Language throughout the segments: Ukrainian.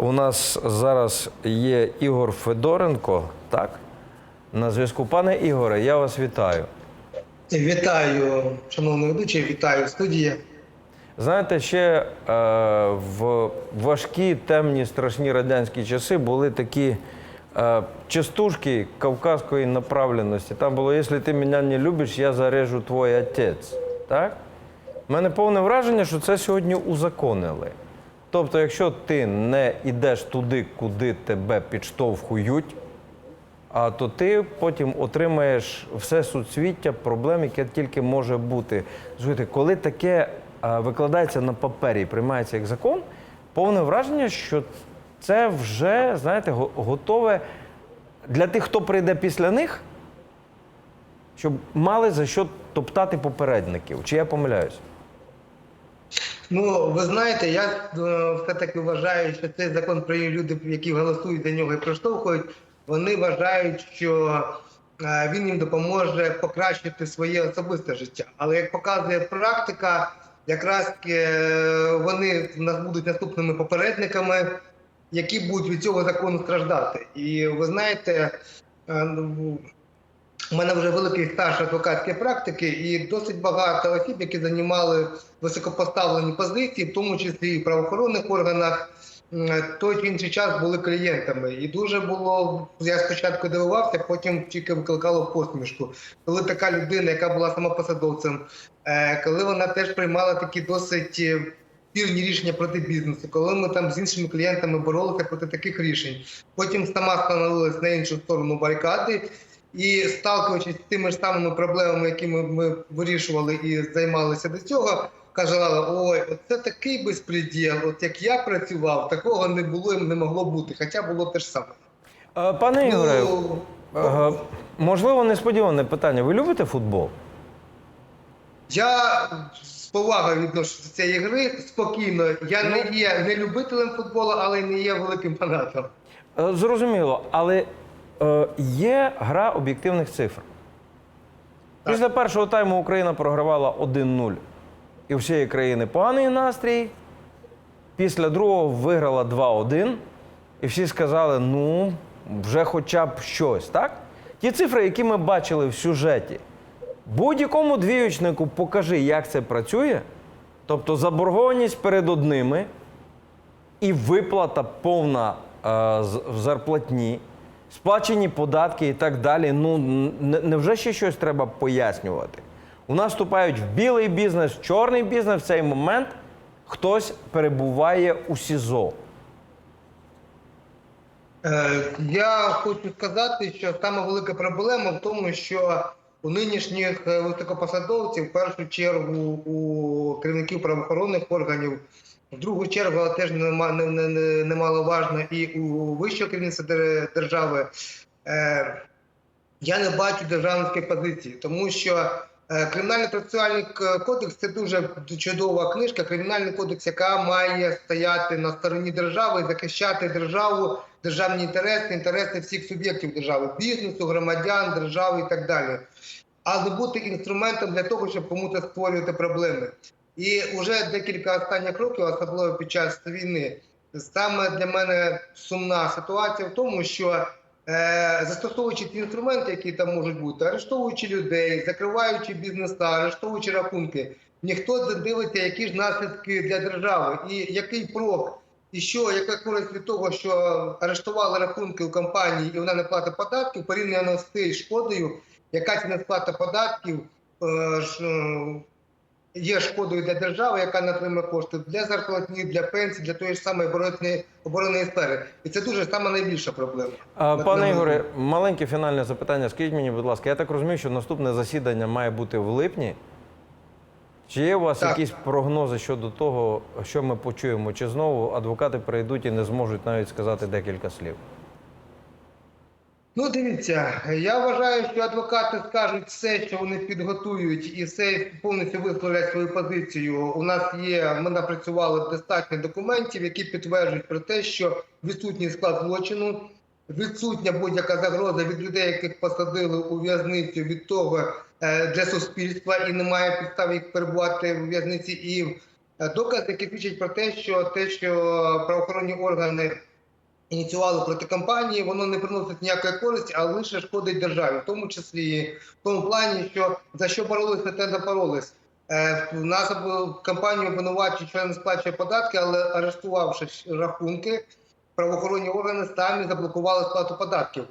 У нас зараз є Ігор Федоренко, так? На зв'язку. Пане Ігоре, я вас вітаю. Вітаю, шановний ведучий, вітаю студія. Знаєте, ще е, в важкі, темні, страшні радянські часи були такі е, частушки кавказької направленості. Там було, якщо ти мене не любиш, я зарежу твій отець. Так? У мене повне враження, що це сьогодні узаконили. Тобто, якщо ти не йдеш туди, куди тебе підштовхують, а то ти потім отримаєш все суцвіття проблем, яке тільки може бути. Слухайте, коли таке викладається на папері і приймається як закон, повне враження, що це вже, знаєте, готове для тих, хто прийде після них, щоб мали за що топтати попередників. Чи я помиляюсь? Ну, ви знаєте, я е, все-таки вважаю, що цей закон про люди, які голосують за нього і проштовхують, вони вважають, що е, він їм допоможе покращити своє особисте життя. Але як показує практика, якраз е, вони нас будуть наступними попередниками, які будуть від цього закону страждати. І ви знаєте, ну, У мене вже великий стаж адвокатської практики, і досить багато осіб, які займали високопоставлені позиції, в тому числі і в правоохоронних органах, той чи інший час були клієнтами. І дуже було. Я спочатку дивувався, потім тільки викликало посмішку. Коли така людина, яка була самопосадовцем, е, коли вона теж приймала такі досить. е, Вірні рішення проти бізнесу, коли ми там з іншими клієнтами боролися проти таких рішень. Потім сама становилась на іншу сторону барикади, і сталкуючись з тими ж самими проблемами, які ми, вирішували і займалися до цього, казала: ой, це такий безпреділ. От як я працював, такого не було і не могло бути, хоча було те ж саме. Е, Пане Ігоре, Ну, можливо, несподіване питання. Ви любите футбол? я з повагою відношуся до цієї гри спокійно. Я не Ну. є не любителем футболу, але не є великим фанатом. Е, Зрозуміло, але є гра об'єктивних цифр. Після першого тайму Україна програвала 1-0. І у всієї країни поганий настрій. Після другого виграла 2-1. І всі сказали: ну, вже хоча б щось, так? Ті цифри, які ми бачили в сюжеті, будь-якому двіючнику покажи, як це працює. Тобто заборгованість перед одними, і виплата повна е, в зарплатні, сплачені податки і так далі. Ну невже ще щось треба пояснювати? У нас вступають в білий бізнес, в чорний бізнес в цей момент хтось перебуває у СІЗО. Е, Я хочу сказати, що саме велика проблема в тому, що у нинішніх е, високопосадовців, в першу чергу у керівників правоохоронних органів, в другу чергу але теж нема- не- не- не- немаловажно і у вищого керівництва дер- держави. е, Я не бачу державницької позиції, тому що е, кримінальний процесуальний кодекс це дуже чудова книжка. Кримінальний кодекс, яка має стояти на стороні держави, захищати державу, державні інтереси, інтереси всіх суб'єктів держави, бізнесу, громадян, держави і так далі. А не бути інструментом для того, щоб комусь створювати проблеми. І вже декілька останніх років, особливо під час війни, саме для мене сумна ситуація в тому, що е, застосовуючи ті інструменти, які там можуть бути, арештовуючи людей, закриваючи бізнеса, арештовуючи рахунки, ніхто не дивиться, які ж наслідки для держави і який прок, і що, яка користь від того, що арештували рахунки у компанії і вона не платить податків, порівняно з тією шкодою, яка ця несплата податків е, е, є шкодою для держави, яка не отримує кошти для зарплатні, для пенсій, для тої ж самої оборонної, оборонної сфери. І це дуже саме найбільша проблема. А, Пане Ігоре, маленьке фінальне запитання. Скажіть мені, будь ласка, я так розумію, що наступне засідання має бути в липні. Чи є у вас Так. якісь прогнози щодо того, що ми почуємо? Чи знову адвокати прийдуть і не зможуть навіть сказати декілька слів? Ну, дивіться, я вважаю, що адвокати скажуть все, що вони підготують, і все повністю висловлять свою позицію. У нас є, ми напрацювали достатньо документів, які підтверджують про те, що відсутній склад злочину, відсутня будь-яка загроза від людей, яких посадили у в'язницю від того е, для суспільства, і немає підстав їх перебувати в в'язниці. І е, докази, які свідчать про те, що те, що правоохоронні органи ініціювали проти компанії, воно не приносить ніякої користі, а лише шкодить державі, в тому числі в тому плані, що за що боролись, на те не боролись. Е, в нас компанію обвинувачують, що не сплачує податки, але арештувавши рахунки, правоохоронні органи самі заблокували сплату податків.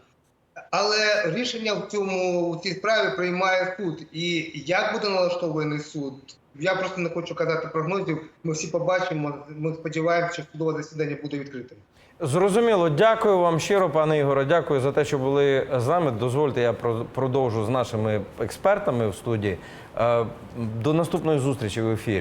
Але рішення в цьому в цій справі приймає суд. І як буде налаштований суд? Я просто не хочу казати прогнозів. Ми всі побачимо. Ми сподіваємося, що судове засідання буде відкритим. Зрозуміло, дякую вам щиро, пане Ігоре. Дякую за те, що були з нами. Дозвольте, я продовжу з нашими експертами в студії. Е, До наступної зустрічі в ефірі.